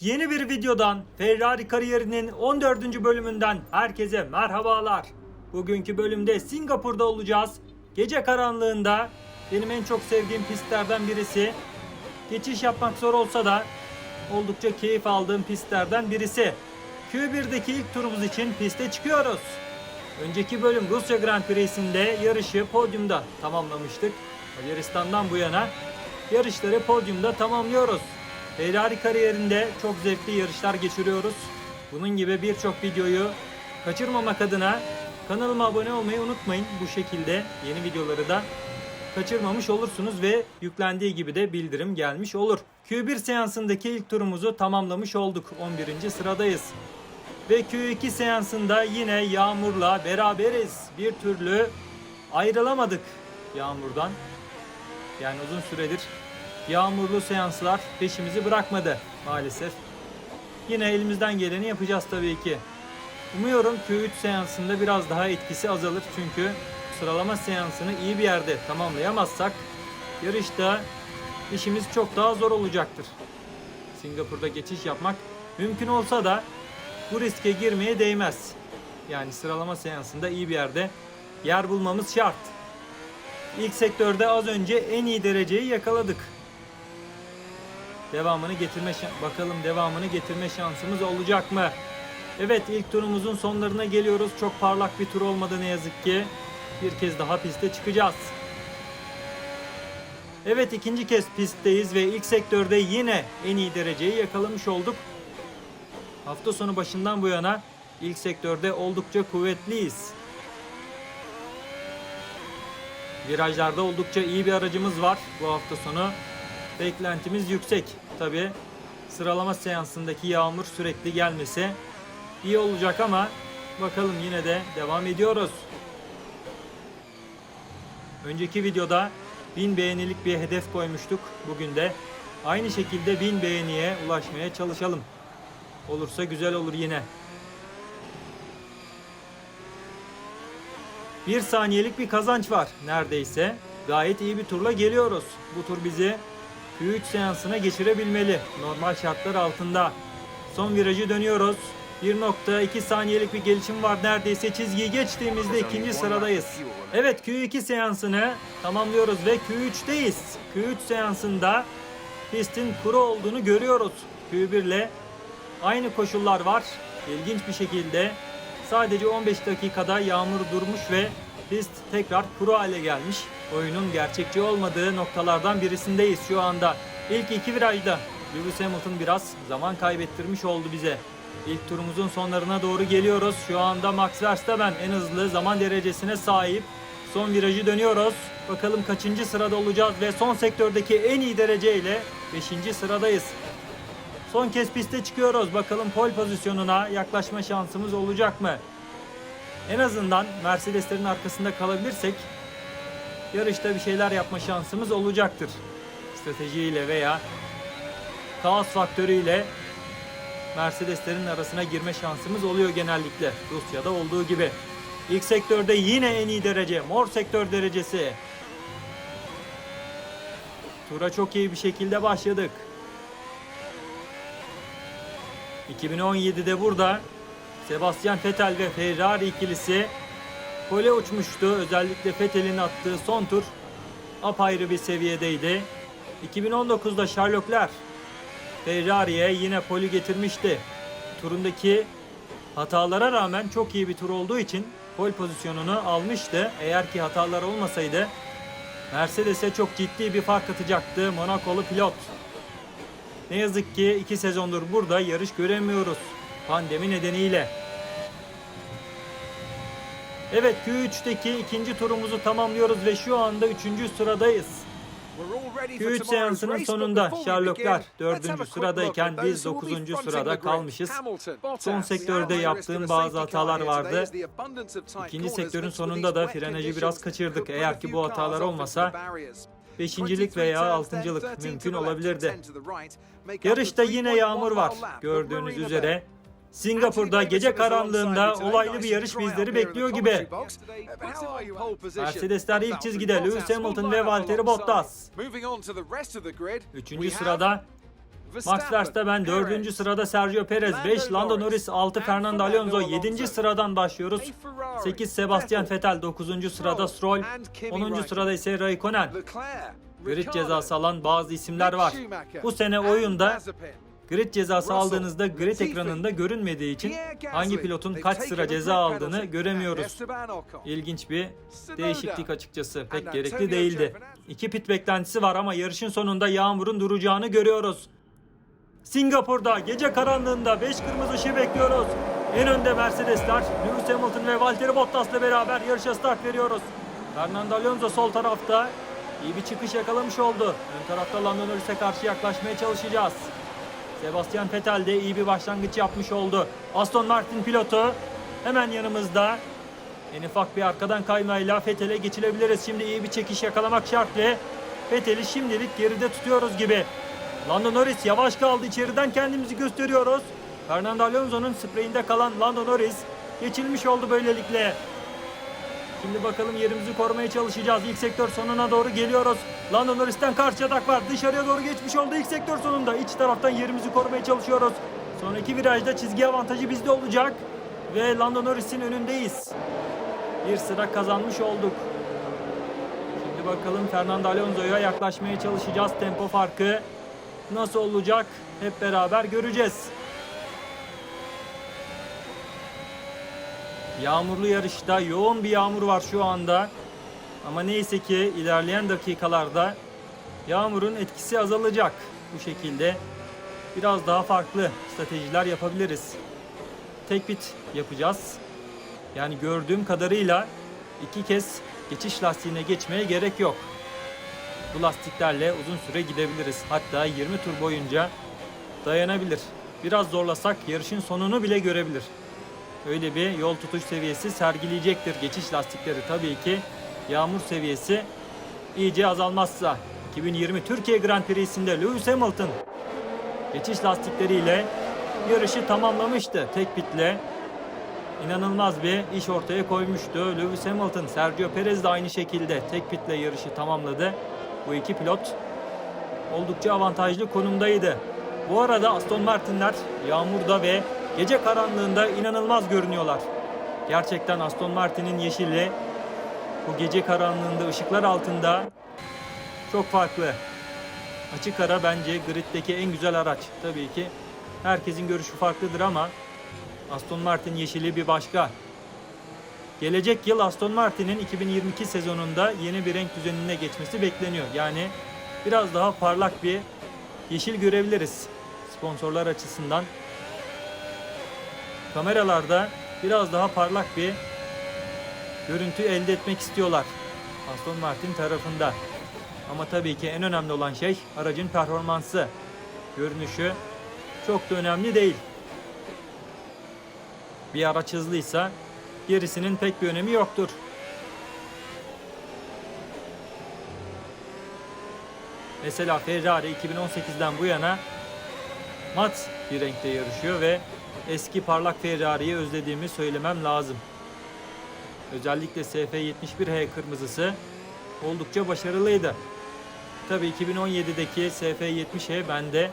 Yeni bir videodan Ferrari kariyerinin 14. bölümünden herkese merhabalar. Bugünkü bölümde Singapur'da olacağız. Gece karanlığında benim en çok sevdiğim pistlerden birisi. Geçiş yapmak zor olsa da oldukça keyif aldığım pistlerden birisi. Q1'deki ilk turumuz için piste çıkıyoruz. Önceki bölüm Rusya Grand Prix'sinde yarışı podyumda tamamlamıştık. Macaristan'dan bu yana yarışları podyumda tamamlıyoruz. Ferrari kariyerinde çok zevkli yarışlar geçiriyoruz. Bunun gibi birçok videoyu kaçırmamak adına kanalıma abone olmayı unutmayın. Bu şekilde yeni videoları da kaçırmamış olursunuz ve yüklendiği gibi de bildirim gelmiş olur. Q1 seansındaki ilk turumuzu tamamlamış olduk. 11. sıradayız. Ve Q2 seansında yine Yağmur'la beraberiz. Bir türlü ayrılamadık Yağmur'dan. Yani uzun süredir yağmurlu seanslar peşimizi bırakmadı maalesef. Yine elimizden geleni yapacağız tabii ki. Umuyorum Q3 seansında biraz daha etkisi azalır çünkü sıralama seansını iyi bir yerde tamamlayamazsak yarışta işimiz çok daha zor olacaktır. Singapur'da geçiş yapmak mümkün olsa da bu riske girmeye değmez. Yani sıralama seansında iyi bir yerde yer bulmamız şart. İlk sektörde az önce en iyi dereceyi yakaladık. Devamını getirme bakalım devamını getirme şansımız olacak mı? Evet ilk turumuzun sonlarına geliyoruz. Çok parlak bir tur olmadı ne yazık ki. Bir kez daha piste çıkacağız. Evet ikinci kez pistteyiz ve ilk sektörde yine en iyi dereceyi yakalamış olduk. Hafta sonu başından bu yana ilk sektörde oldukça kuvvetliyiz. Virajlarda oldukça iyi bir aracımız var bu hafta sonu. Beklentimiz yüksek. Tabi sıralama seansındaki yağmur sürekli gelmesi iyi olacak ama bakalım yine de devam ediyoruz. Önceki videoda 1000 beğenilik bir hedef koymuştuk. Bugün de aynı şekilde 1000 beğeniye ulaşmaya çalışalım. Olursa güzel olur yine. Bir saniyelik bir kazanç var neredeyse. Gayet iyi bir turla geliyoruz. Bu tur bizi Q3 seansına geçirebilmeli. Normal şartlar altında. Son virajı dönüyoruz. 1.2 saniyelik bir gelişim var neredeyse çizgiyi geçtiğimizde ikinci sıradayız. Evet Q2 seansını tamamlıyoruz ve Q3'teyiz. Q3 seansında pistin kuru olduğunu görüyoruz. Q1 ile aynı koşullar var. İlginç bir şekilde sadece 15 dakikada yağmur durmuş ve pist tekrar kuru hale gelmiş. Oyunun gerçekçi olmadığı noktalardan birisindeyiz şu anda. İlk iki virajda Lewis Hamilton biraz zaman kaybettirmiş oldu bize. İlk turumuzun sonlarına doğru geliyoruz. Şu anda Max Verstappen en hızlı zaman derecesine sahip. Son virajı dönüyoruz. Bakalım kaçıncı sırada olacağız ve son sektördeki en iyi dereceyle 5. sıradayız. Son kez piste çıkıyoruz. Bakalım pole pozisyonuna yaklaşma şansımız olacak mı? En azından Mercedeslerin arkasında kalabilirsek yarışta bir şeyler yapma şansımız olacaktır. Stratejiyle veya kaos faktörüyle Mercedeslerin arasına girme şansımız oluyor genellikle. Rusya'da olduğu gibi. İlk sektörde yine en iyi derece. Mor sektör derecesi. Tura çok iyi bir şekilde başladık. 2017'de burada Sebastian Vettel ve Ferrari ikilisi pole uçmuştu. Özellikle Vettel'in attığı son tur apayrı bir seviyedeydi. 2019'da Charles Leclerc Ferrari'ye yine poli getirmişti. Turundaki hatalara rağmen çok iyi bir tur olduğu için pol pozisyonunu almıştı. Eğer ki hatalar olmasaydı Mercedes'e çok ciddi bir fark atacaktı Monakolu pilot. Ne yazık ki iki sezondur burada yarış göremiyoruz pandemi nedeniyle. Evet Q3'teki ikinci turumuzu tamamlıyoruz ve şu anda üçüncü sıradayız. Q3 seansının sonunda Sherlock Leclerc dördüncü sıradayken biz dokuzuncu sırada kalmışız. Son sektörde yaptığım bazı hatalar vardı. İkinci sektörün sonunda da frenajı biraz kaçırdık. Eğer ki bu hatalar olmasa beşincilik veya altıncılık mümkün olabilirdi. Yarışta yine yağmur var gördüğünüz üzere. Singapur'da gece karanlığında olaylı bir yarış bizleri bekliyor gibi. Mercedesler ilk çizgide Lewis Hamilton ve Valtteri Bottas. Üçüncü sırada Max Verstappen 4. sırada Sergio Perez 5, Lando Norris 6, Fernando Alonso 7. sıradan başlıyoruz. 8 Sebastian Vettel 9. sırada Stroll, 10. sırada ise Raikkonen. Grid cezası alan bazı isimler var. Bu sene oyunda grid cezası aldığınızda grid ekranında görünmediği için hangi pilotun kaç sıra ceza aldığını göremiyoruz. İlginç bir değişiklik açıkçası. Pek gerekli değildi. İki pit beklentisi var ama yarışın sonunda yağmurun duracağını görüyoruz. Singapur'da gece karanlığında 5 kırmızı ışığı bekliyoruz. En önde Mercedesler, Lewis Hamilton ve Valtteri Bottas'la beraber yarışa start veriyoruz. Fernando Alonso sol tarafta iyi bir çıkış yakalamış oldu. Ön tarafta Lando Norris'e karşı yaklaşmaya çalışacağız. Sebastian Vettel de iyi bir başlangıç yapmış oldu. Aston Martin pilotu hemen yanımızda. En ufak bir arkadan kaymayla Vettel'e geçilebiliriz. Şimdi iyi bir çekiş yakalamak şartlı. Vettel'i şimdilik geride tutuyoruz gibi. Lando Norris yavaş kaldı. içeriden kendimizi gösteriyoruz. Fernando Alonso'nun spreyinde kalan Lando Norris geçilmiş oldu böylelikle. Şimdi bakalım yerimizi korumaya çalışacağız. İlk sektör sonuna doğru geliyoruz. Lando Norris'ten karşı atak var. Dışarıya doğru geçmiş oldu ilk sektör sonunda. İç taraftan yerimizi korumaya çalışıyoruz. Sonraki virajda çizgi avantajı bizde olacak. Ve Lando Norris'in önündeyiz. Bir sıra kazanmış olduk. Şimdi bakalım Fernando Alonso'ya yaklaşmaya çalışacağız. Tempo farkı nasıl olacak hep beraber göreceğiz. Yağmurlu yarışta yoğun bir yağmur var şu anda. Ama neyse ki ilerleyen dakikalarda yağmurun etkisi azalacak. Bu şekilde biraz daha farklı stratejiler yapabiliriz. Tek bit yapacağız. Yani gördüğüm kadarıyla iki kez geçiş lastiğine geçmeye gerek yok. Bu lastiklerle uzun süre gidebiliriz. Hatta 20 tur boyunca dayanabilir. Biraz zorlasak yarışın sonunu bile görebilir. Öyle bir yol tutuş seviyesi sergileyecektir geçiş lastikleri tabii ki. Yağmur seviyesi iyice azalmazsa 2020 Türkiye Grand Prix'sinde Lewis Hamilton geçiş lastikleriyle yarışı tamamlamıştı tek bitle. İnanılmaz bir iş ortaya koymuştu. Lewis Hamilton, Sergio Perez de aynı şekilde tek pitle yarışı tamamladı. Bu iki pilot oldukça avantajlı konumdaydı. Bu arada Aston Martin'ler yağmurda ve gece karanlığında inanılmaz görünüyorlar. Gerçekten Aston Martin'in yeşili bu gece karanlığında ışıklar altında çok farklı. Açık ara bence griddeki en güzel araç. Tabii ki herkesin görüşü farklıdır ama Aston Martin yeşili bir başka. Gelecek yıl Aston Martin'in 2022 sezonunda yeni bir renk düzenine geçmesi bekleniyor. Yani biraz daha parlak bir yeşil görebiliriz sponsorlar açısından. Kameralarda biraz daha parlak bir görüntü elde etmek istiyorlar Aston Martin tarafında. Ama tabii ki en önemli olan şey aracın performansı. Görünüşü çok da önemli değil. Bir araç hızlıysa gerisinin pek bir önemi yoktur. Mesela Ferrari 2018'den bu yana mat bir renkte yarışıyor ve eski parlak Ferrari'yi özlediğimi söylemem lazım. Özellikle SF71H kırmızısı oldukça başarılıydı. Tabii 2017'deki SF70H bende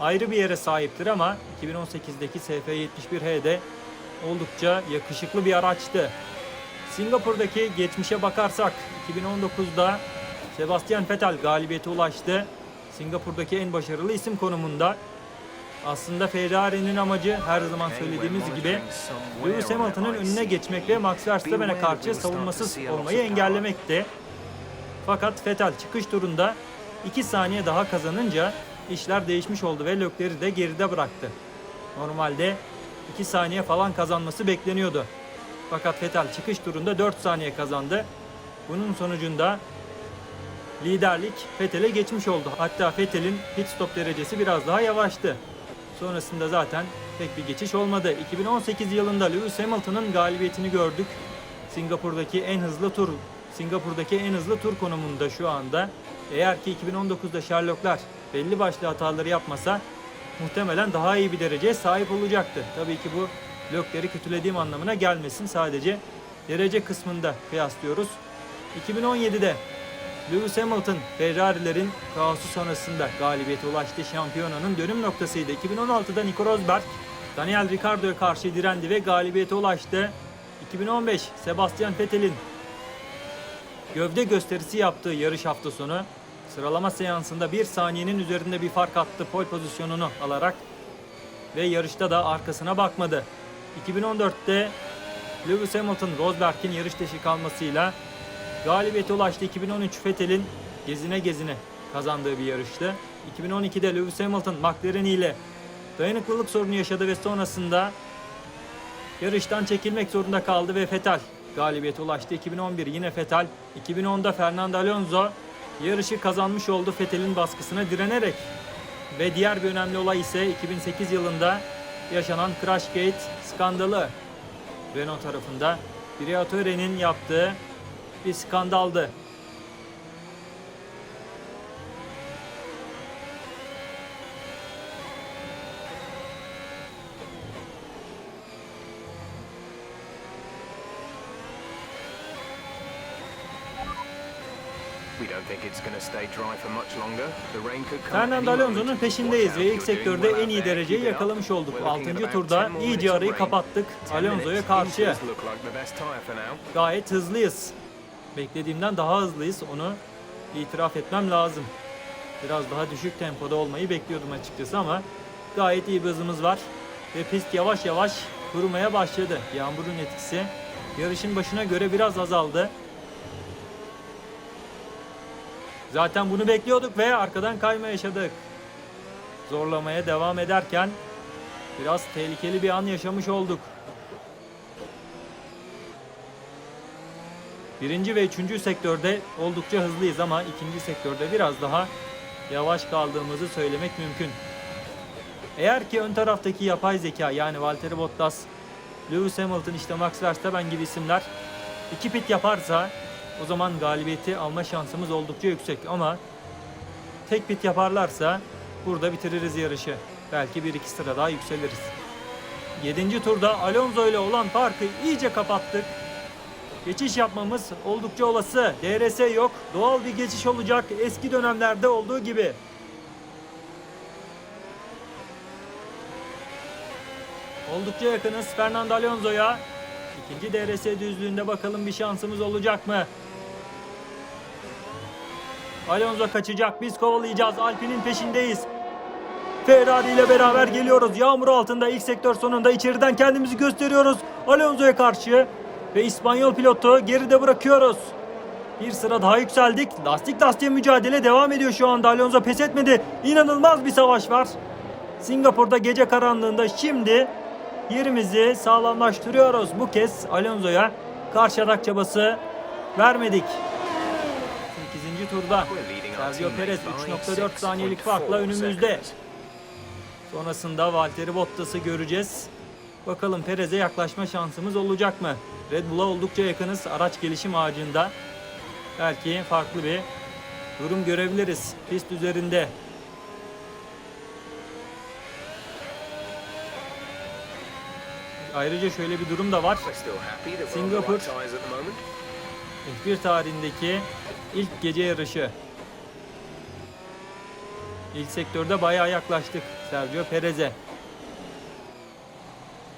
ayrı bir yere sahiptir ama 2018'deki SF71H de oldukça yakışıklı bir araçtı. Singapur'daki geçmişe bakarsak 2019'da Sebastian Vettel galibiyete ulaştı. Singapur'daki en başarılı isim konumunda. Aslında Ferrari'nin amacı her zaman söylediğimiz gibi Lewis Hamilton'ın önüne geçmek ve Max Verstappen'e karşı savunmasız olmayı engellemekti. Fakat Vettel çıkış turunda 2 saniye daha kazanınca işler değişmiş oldu ve Leclerc'i de geride bıraktı. Normalde 2 saniye falan kazanması bekleniyordu. Fakat Vettel çıkış turunda 4 saniye kazandı. Bunun sonucunda liderlik Vettel'e geçmiş oldu. Hatta Vettel'in pit stop derecesi biraz daha yavaştı. Sonrasında zaten pek bir geçiş olmadı. 2018 yılında Lewis Hamilton'ın galibiyetini gördük. Singapur'daki en hızlı tur Singapur'daki en hızlı tur konumunda şu anda. Eğer ki 2019'da Sherlocklar belli başlı hataları yapmasa muhtemelen daha iyi bir dereceye sahip olacaktı. Tabii ki bu Leclerc'i kötülediğim anlamına gelmesin. Sadece derece kısmında kıyaslıyoruz. 2017'de Lewis Hamilton Ferrari'lerin kaosu sonrasında galibiyete ulaştı. Şampiyonanın dönüm noktasıydı. 2016'da Nico Rosberg Daniel Ricciardo'ya karşı direndi ve galibiyete ulaştı. 2015 Sebastian Vettel'in gövde gösterisi yaptığı yarış hafta sonu sıralama seansında bir saniyenin üzerinde bir fark attı pole pozisyonunu alarak ve yarışta da arkasına bakmadı. 2014'te Lewis Hamilton Rosberg'in yarış dışı kalmasıyla galibiyete ulaştı. 2013 Vettel'in gezine gezine kazandığı bir yarıştı. 2012'de Lewis Hamilton McLaren ile dayanıklılık sorunu yaşadı ve sonrasında yarıştan çekilmek zorunda kaldı ve Vettel galibiyete ulaştı. 2011 yine Vettel, 2010'da Fernando Alonso yarışı kazanmış oldu Vettel'in baskısına direnerek. Ve diğer bir önemli olay ise 2008 yılında yaşanan Crashgate skandalı. Renault tarafında Briatore'nin yaptığı bir skandaldı. Fernando Alonso'nun peşindeyiz ve ilk sektörde en iyi dereceyi yakalamış olduk. We're looking at 6. about turda 10 more iyice arayı kapattık 10 Alonso'ya minutes. karşı. Inters look like the best tyre for now. Gayet hızlıyız. Beklediğimden daha hızlıyız. Onu itiraf etmem lazım. Biraz daha düşük tempoda olmayı bekliyordum açıkçası ama gayet iyi bir hızımız var. Ve pist yavaş yavaş kurumaya başladı. Yağmurun etkisi yarışın başına göre biraz azaldı. Zaten bunu bekliyorduk ve arkadan kayma yaşadık. Zorlamaya devam ederken biraz tehlikeli bir an yaşamış olduk. Birinci ve üçüncü sektörde oldukça hızlıyız ama ikinci sektörde biraz daha yavaş kaldığımızı söylemek mümkün. Eğer ki ön taraftaki yapay zeka yani Valtteri Bottas, Lewis Hamilton işte Max Verstappen gibi isimler iki pit yaparsa o zaman galibiyeti alma şansımız oldukça yüksek ama tek pit yaparlarsa burada bitiririz yarışı. Belki bir iki sıra daha yükseliriz. 7. turda Alonso ile olan farkı iyice kapattık. Geçiş yapmamız oldukça olası. DRS yok. Doğal bir geçiş olacak eski dönemlerde olduğu gibi. Oldukça yakınız Fernando Alonso'ya. İkinci DRS düzlüğünde bakalım bir şansımız olacak mı? Alonso kaçacak. Biz kovalayacağız. Alpine'in peşindeyiz. Ferrari ile beraber geliyoruz. Yağmur altında ilk sektör sonunda içeriden kendimizi gösteriyoruz. Alonso'ya karşı ve İspanyol pilotu geride bırakıyoruz. Bir sıra daha yükseldik. Lastik lastiğe mücadele devam ediyor şu anda. Alonso pes etmedi. İnanılmaz bir savaş var. Singapur'da gece karanlığında şimdi yerimizi sağlamlaştırıyoruz. Bu kez Alonso'ya karşı atak çabası vermedik. 8. turda Sergio Perez teammates by 3.4 saniyelik farkla 6.4 önümüzde. Sonrasında Valtteri Bottas'ı göreceğiz. Bakalım Perez'e yaklaşma şansımız olacak mı? Red Bull'a oldukça yakınız araç gelişim ağacında. Belki farklı bir durum görebiliriz pist üzerinde. Ayrıca şöyle bir durum da var. Moment. F1 tarihindeki ilk gece yarışı. İlk sektörde bayağı yaklaştık Sergio Perez'e.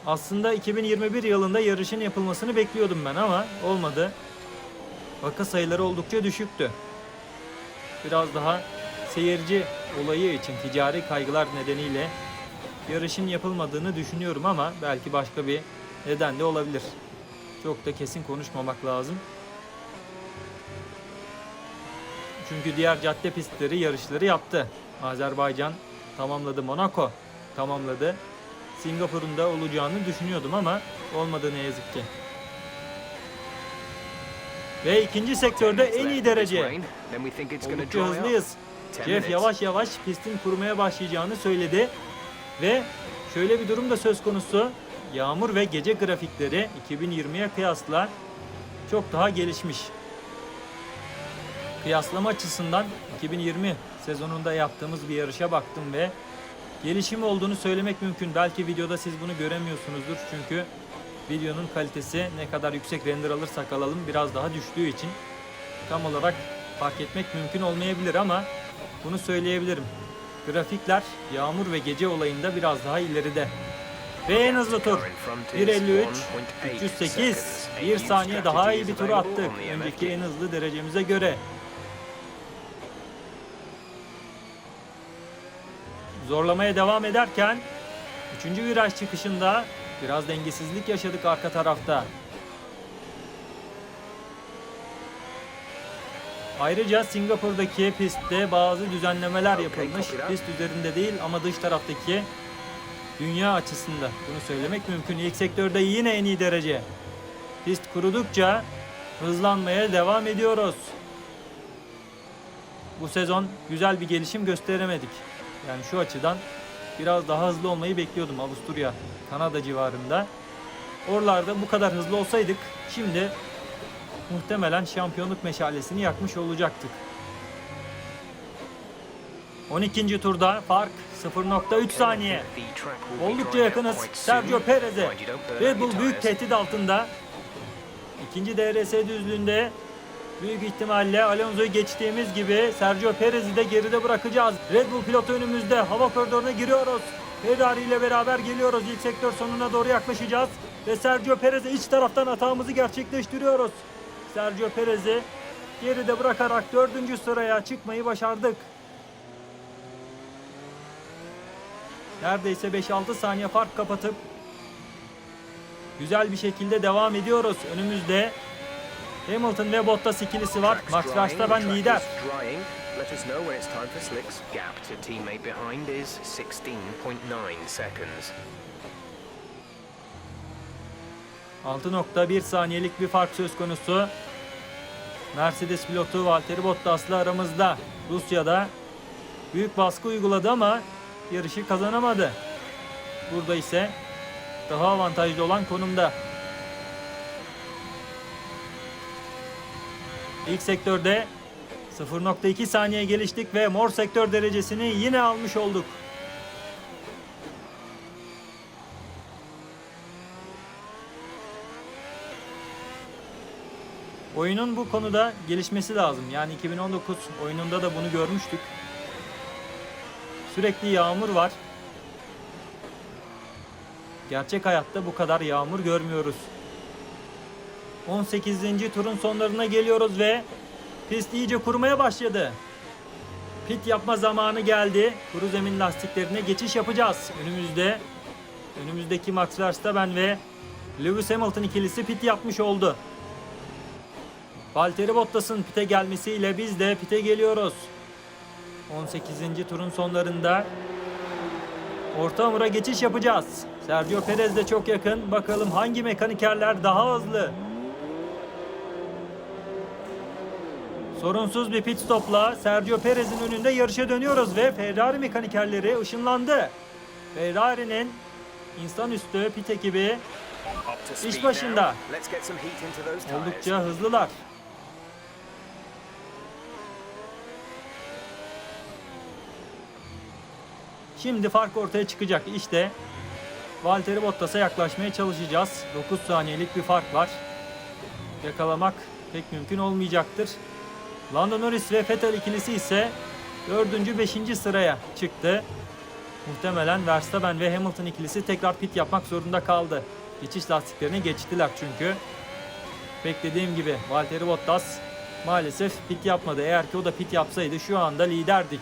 Aslında 2021 yılında yarışın yapılmasını bekliyordum ben ama olmadı. Vaka sayıları oldukça düşüktü. Biraz daha seyirci olayı için ticari kaygılar nedeniyle yarışın yapılmadığını düşünüyorum ama belki başka bir neden de olabilir. Çok da kesin konuşmamak lazım. Çünkü diğer cadde pistleri yarışları yaptı. Azerbaycan tamamladı, Monaco tamamladı. Singapur'un da olacağını düşünüyordum ama olmadı ne yazık ki. Ve ikinci sektörde en iyi derece. Oldukça hızlıyız. 10 Jeff yavaş yavaş pistin kurumaya başlayacağını söyledi. Ve şöyle bir durum da söz konusu. Yağmur ve gece grafikleri 2020'ye kıyasla çok daha gelişmiş. Kıyaslama açısından 2020 sezonunda yaptığımız bir yarışa baktım ve gelişim olduğunu söylemek mümkün. Belki videoda siz bunu göremiyorsunuzdur çünkü videonun kalitesi ne kadar yüksek render alırsak alalım biraz daha düştüğü için tam olarak fark etmek mümkün olmayabilir ama bunu söyleyebilirim. Grafikler yağmur ve gece olayında biraz daha ileride. Ve en hızlı tur 1.53 308 1 saniye daha iyi bir tur attık önceki en hızlı derecemize göre. Zorlamaya devam ederken 3. viraj çıkışında biraz dengesizlik yaşadık arka tarafta. Ayrıca Singapur'daki pistte bazı düzenlemeler yapılmış. Pist üzerinde değil ama dış taraftaki dünya açısında. Bunu söylemek mümkün. İlk sektörde yine en iyi derece. Pist kurudukça hızlanmaya devam ediyoruz. Bu sezon güzel bir gelişim gösteremedik. Yani şu açıdan biraz daha hızlı olmayı bekliyordum Avusturya, Kanada civarında. Oralarda bu kadar hızlı olsaydık şimdi muhtemelen şampiyonluk meşalesini yakmış olacaktık. 12. turda fark 0.3 saniye. Oldukça yakınız Sergio Perez'e. Red Bull büyük tehdit altında. İkinci DRS düzlüğünde büyük ihtimalle Alonso'yu geçtiğimiz gibi Sergio Perez'i de geride bırakacağız. Red Bull pilotu önümüzde hava koridoruna giriyoruz. Ferrari ile beraber geliyoruz. İlk sektör sonuna doğru yaklaşacağız. Ve Sergio Perez'e iç taraftan atağımızı gerçekleştiriyoruz. Sergio Perez'i geride bırakarak dördüncü sıraya çıkmayı başardık. Neredeyse 5-6 saniye fark kapatıp güzel bir şekilde devam ediyoruz. Önümüzde Hamilton ve Bottas ikilisi var. Max Verstappen lider. Let us know when it's time for slicks. Gap to teammate behind is 16.9 seconds. 6.1 saniyelik bir fark söz konusu. Mercedes pilotu Valtteri Bottas'la aramızda. Rusya'da büyük baskı uyguladı ama yarışı kazanamadı. Burada ise daha avantajlı olan konumda. İlk sektörde 0.2 saniye geliştik ve mor sektör derecesini yine almış olduk. Oyunun bu konuda gelişmesi lazım. Yani 2019 oyununda da bunu görmüştük. Sürekli yağmur var. Gerçek hayatta bu kadar yağmur görmüyoruz. 18. turun sonlarına geliyoruz ve pist iyice kurumaya başladı. Pit yapma zamanı geldi. Kuru zemin lastiklerine geçiş yapacağız. Önümüzde önümüzdeki Max Verstappen ve Lewis Hamilton ikilisi pit yapmış oldu. Valtteri Bottas'ın pite gelmesiyle biz de pite geliyoruz. 18. turun sonlarında orta hamura geçiş yapacağız. Sergio Perez de çok yakın. Bakalım hangi mekanikerler daha hızlı. Sorunsuz bir pit stopla Sergio Perez'in önünde yarışa dönüyoruz ve Ferrari mekanikerleri ışınlandı. Ferrari'nin insanüstü pit ekibi İş başında. oldukça hızlılar. Şimdi fark ortaya çıkacak. İşte Valtteri Bottas'a yaklaşmaya çalışacağız. 9 saniyelik bir fark var. Yakalamak pek mümkün olmayacaktır. Lando Norris ve Vettel ikilisi ise 4. 5. sıraya çıktı. Muhtemelen Verstappen ve Hamilton ikilisi tekrar pit yapmak zorunda kaldı. Geçiş lastiklerini geçtiler çünkü. Beklediğim gibi Valtteri Bottas maalesef pit yapmadı. Eğer ki o da pit yapsaydı şu anda liderdik.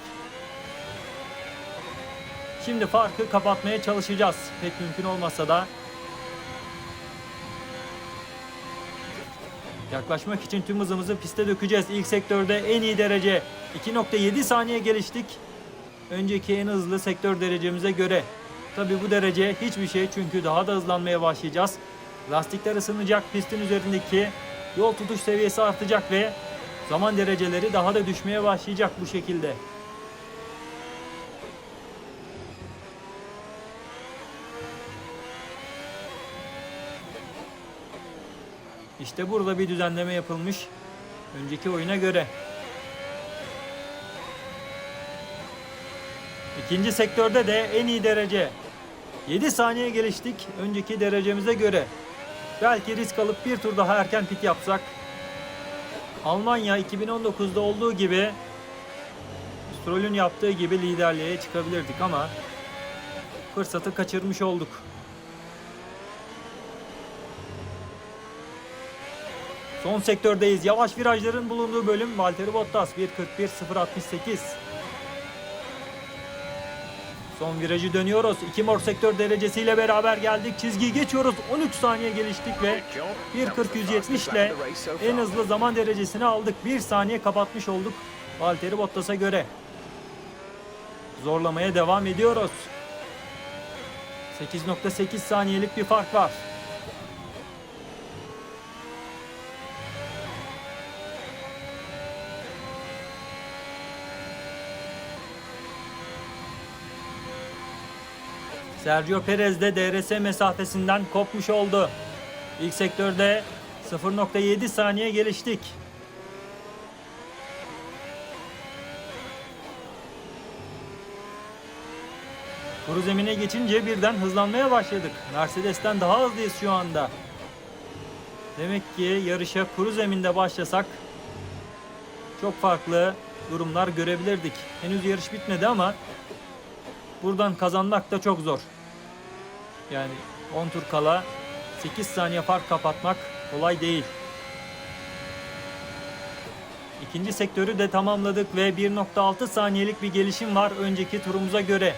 Şimdi farkı kapatmaya çalışacağız. Pek mümkün olmasa da. Yaklaşmak için tüm hızımızı piste dökeceğiz. İlk sektörde en iyi derece 2.7 saniye geliştik. Önceki en hızlı sektör derecemize göre. Tabi bu derece hiçbir şey çünkü daha da hızlanmaya başlayacağız. Lastikler ısınacak, pistin üzerindeki yol tutuş seviyesi artacak ve zaman dereceleri daha da düşmeye başlayacak bu şekilde. İşte burada bir düzenleme yapılmış. Önceki oyuna göre. İkinci sektörde de en iyi derece. 7 saniye geliştik önceki derecemize göre. Belki risk alıp bir tur daha erken pit yapsak Almanya 2019'da olduğu gibi Stroll'ün yaptığı gibi liderliğe çıkabilirdik ama fırsatı kaçırmış olduk. Son sektördeyiz. Yavaş virajların bulunduğu bölüm Valtteri Bottas 1.41.068. Son virajı dönüyoruz. İki mor sektör derecesiyle beraber geldik. Çizgiyi geçiyoruz. 13 saniye geliştik ve 1.40-170 ile en hızlı zaman derecesini aldık. 1 saniye kapatmış olduk Valtteri Bottas'a göre. Zorlamaya devam ediyoruz. 8.8 saniyelik bir fark var. Sergio Perez de DRS mesafesinden kopmuş oldu. İlk sektörde 0.7 saniye geliştik. Kuru zemine geçince birden hızlanmaya başladık. Mercedes'ten daha hızlıyız şu anda. Demek ki yarışa kuru zeminde başlasak çok farklı durumlar görebilirdik. Henüz yarış bitmedi ama buradan kazanmak da çok zor. Yani 10 tur kala 8 saniye fark kapatmak kolay değil. İkinci sektörü de tamamladık ve 1.6 saniyelik bir gelişim var önceki turumuza göre.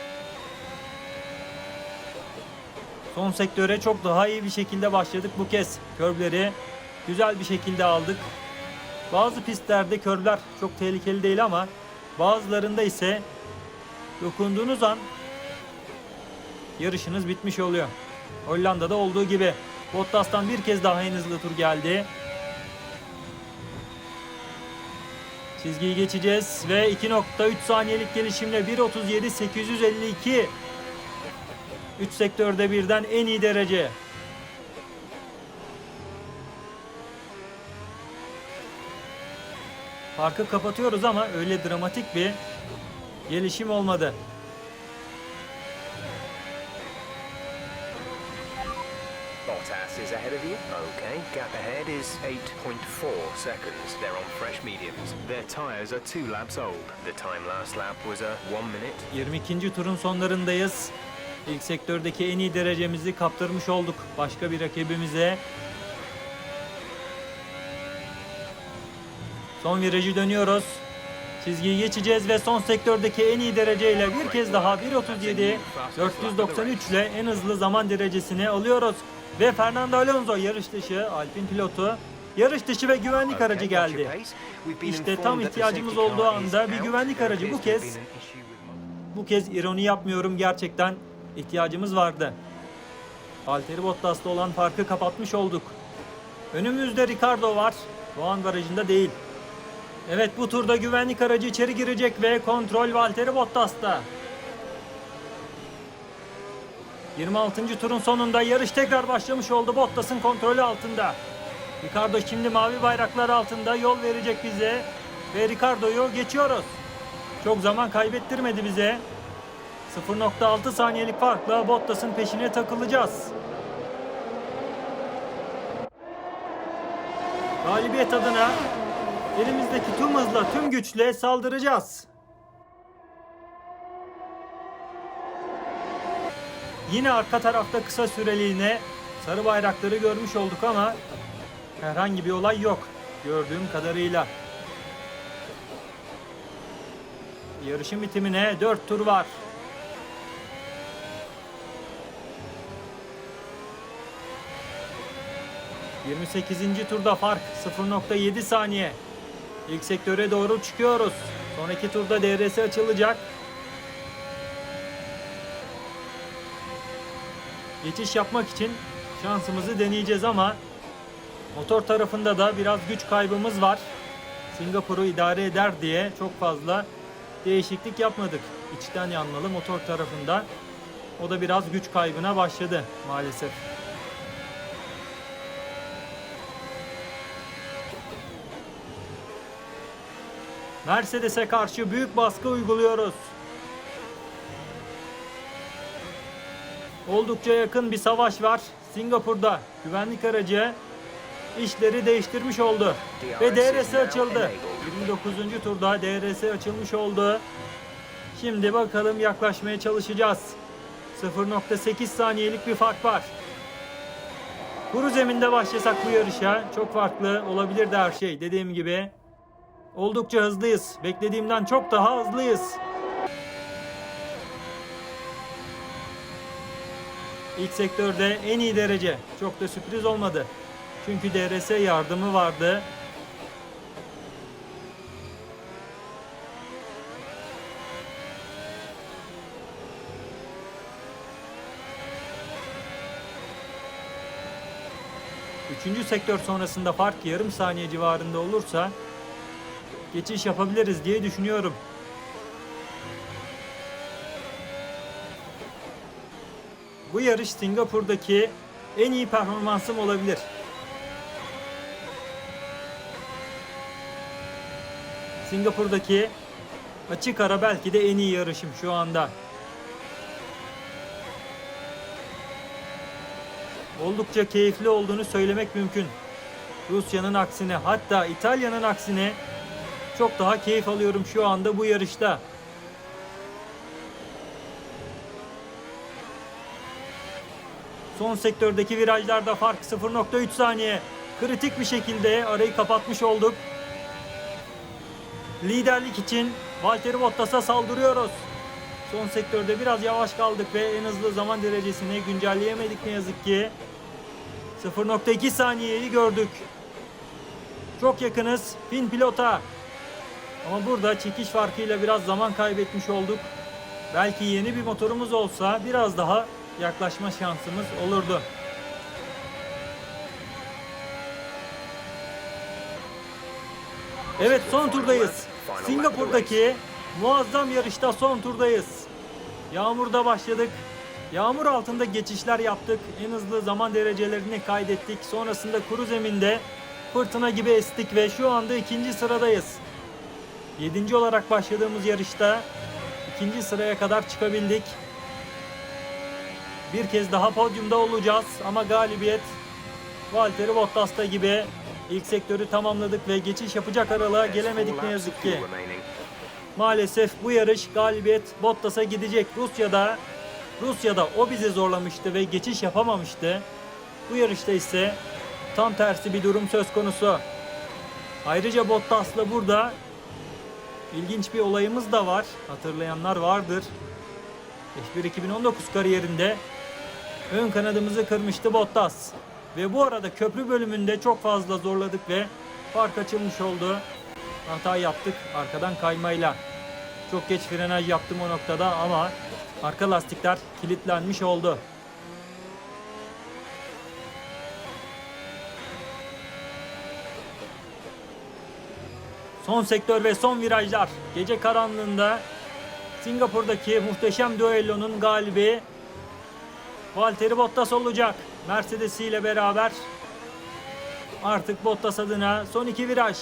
Son sektöre çok daha iyi bir şekilde başladık bu kez. Körbleri güzel bir şekilde aldık. Bazı pistlerde körbler çok tehlikeli değil ama bazılarında ise dokunduğunuz an yarışınız bitmiş oluyor. Hollanda'da olduğu gibi Bottas'tan bir kez daha en hızlı tur geldi. Çizgiyi geçeceğiz ve 2.3 saniyelik gelişimle 1.37.852 3 sektörde birden en iyi derece. Farkı kapatıyoruz ama öyle dramatik bir gelişim olmadı. İs ahead of you. Okay, gap ahead is 8.4 seconds. They're on fresh mediums. Their tyres are two laps old. The time last lap was a 1 minute 22. turun sonlarındayız. İlk sektördeki en iyi derecemizi kaptırmış olduk başka bir rakibimize. Son virajı dönüyoruz. Çizgiyi geçeceğiz ve son sektördeki en iyi dereceyle bir kez daha 1.37 493 ile en hızlı zaman derecesini alıyoruz. Ve Fernando Alonso yarış dışı Alpin pilotu yarış dışı ve güvenlik aracı geldi. İşte tam ihtiyacımız olduğu anda bir güvenlik aracı bu kez bu kez ironi yapmıyorum gerçekten ihtiyacımız vardı. Valtteri Bottas'ta olan farkı kapatmış olduk. Önümüzde Ricardo var. Doğan barajında değil. Evet bu turda güvenlik aracı içeri girecek ve kontrol Valtteri Bottas'ta. 26. turun sonunda yarış tekrar başlamış oldu. Bottas'ın kontrolü altında. Ricardo şimdi mavi bayraklar altında yol verecek bize. Ve Ricardo'yu geçiyoruz. Çok zaman kaybettirmedi bize. 0.6 saniyelik farkla Bottas'ın peşine takılacağız. Galibiyet adına elimizdeki tüm hızla, tüm güçle saldıracağız. Yine arka tarafta kısa süreliğine sarı bayrakları görmüş olduk ama herhangi bir olay yok gördüğüm kadarıyla. Yarışın bitimine 4 tur var. ...28. turda fark 0.7 saniye. İlk sektöre doğru çıkıyoruz. Sonraki turda DRS açılacak. Geçiş yapmak için şansımızı deneyeceğiz ama... ...motor tarafında da biraz güç kaybımız var. Singapur'u idare eder diye çok fazla değişiklik yapmadık. İçten yanmalı motor tarafında. O da biraz güç kaybına başladı maalesef. Mercedes'e karşı büyük baskı uyguluyoruz. Oldukça yakın bir savaş var. Singapur'da güvenlik aracı işleri değiştirmiş oldu. Ve DRS açıldı. 29. turda DRS açılmış oldu. Şimdi bakalım yaklaşmaya çalışacağız. 0.8 saniyelik bir fark var. Kuru zeminde başlasak bu yarışa çok farklı olabilirdi her şey. Dediğim gibi oldukça hızlıyız. Beklediğimden çok daha hızlıyız. İlk sektörde en iyi derece. Çok da sürpriz olmadı. Çünkü DRS yardımı vardı. Üçüncü sektör sonrasında fark yarım saniye civarında olursa geçiş yapabiliriz diye düşünüyorum. Bu yarış Singapur'daki en iyi performansım olabilir. Singapur'daki açık ara belki de en iyi yarışım şu anda. Oldukça keyifli olduğunu söylemek mümkün. Rusya'nın aksine hatta İtalya'nın aksine çok daha keyif alıyorum şu anda bu yarışta. Son sektördeki virajlarda fark 0.3 saniye. Kritik bir şekilde arayı kapatmış olduk. Liderlik için Valtteri Bottas'a saldırıyoruz. Son sektörde biraz yavaş kaldık ve en hızlı zaman derecesini güncelleyemedik ne yazık ki. 0.2 saniyeyi gördük. Çok yakınız Fin pilota. Ama burada çekiş farkıyla biraz zaman kaybetmiş olduk. Belki yeni bir motorumuz olsa biraz daha yaklaşma şansımız olurdu. Evet son turdayız. Singapur'daki muazzam yarışta son turdayız. Yağmurda başladık. Yağmur altında geçişler yaptık. En hızlı zaman derecelerini kaydettik. Sonrasında kuru zeminde fırtına gibi estik ve şu anda ikinci sıradayız. Yedinci olarak başladığımız yarışta ikinci sıraya kadar çıkabildik. Bir kez daha podyumda olacağız ama galibiyet Valtteri Bottas'ta gibi ilk sektörü tamamladık ve geçiş yapacak aralığa gelemedik ne yazık ki. Maalesef bu yarış galibiyet Bottas'a gidecek. Rusya'da Rusya'da o bizi zorlamıştı ve geçiş yapamamıştı. Bu yarışta ise tam tersi bir durum söz konusu. Ayrıca Bottas'la burada ilginç bir olayımız da var. Hatırlayanlar vardır. F1 2019 kariyerinde ön kanadımızı kırmıştı Bottas. Ve bu arada köprü bölümünde çok fazla zorladık ve fark açılmış oldu. Hata yaptık arkadan kaymayla. Çok geç frenaj yaptım o noktada ama arka lastikler kilitlenmiş oldu. Son sektör ve son virajlar. Gece karanlığında Singapur'daki muhteşem düellonun galibi Valtteri Bottas olacak. Mercedes ile beraber artık Bottas adına son iki viraj.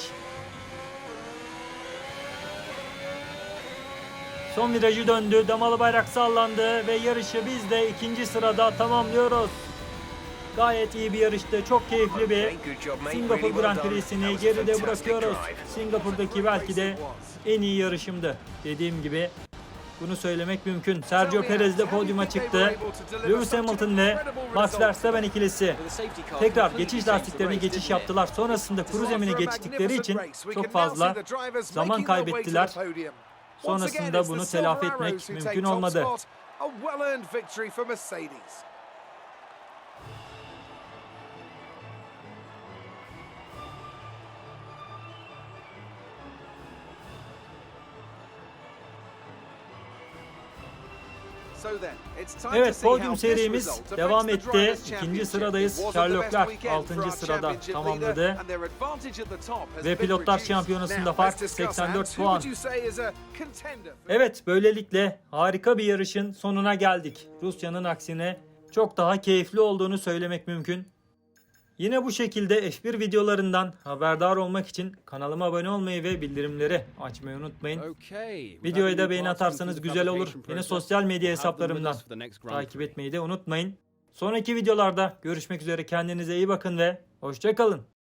Son virajı döndü. Damalı bayrak sallandı ve yarışı biz de ikinci sırada tamamlıyoruz. Gayet iyi bir yarıştı. Çok keyifli bir Singapur Grand Prix'sini geride bırakıyoruz. Singapur'daki belki de en iyi yarışımdı. Dediğim gibi bunu söylemek mümkün. Sergio Perez de podyuma çıktı. Lewis Hamilton ve Max Verstappen ikilisi tekrar geçiş lastiklerine geçiş yaptılar. Sonrasında kuru zemine geçtikleri için çok fazla zaman kaybettiler. Sonrasında bunu telafi etmek mümkün olmadı. Evet podyum serimiz devam etti. İkinci sıradayız. Sherlock Leclerc 6. sırada tamamladı. Ve pilotlar şampiyonasında fark 84 puan. Evet böylelikle harika bir yarışın sonuna geldik. Rusya'nın aksine çok daha keyifli olduğunu söylemek mümkün. Yine bu şekilde F1 videolarından haberdar olmak için kanalıma abone olmayı ve bildirimleri açmayı unutmayın. Videoya da beğeni atarsanız güzel olur. Beni sosyal medya hesaplarımdan takip etmeyi de unutmayın. Sonraki videolarda görüşmek üzere kendinize iyi bakın ve hoşçakalın.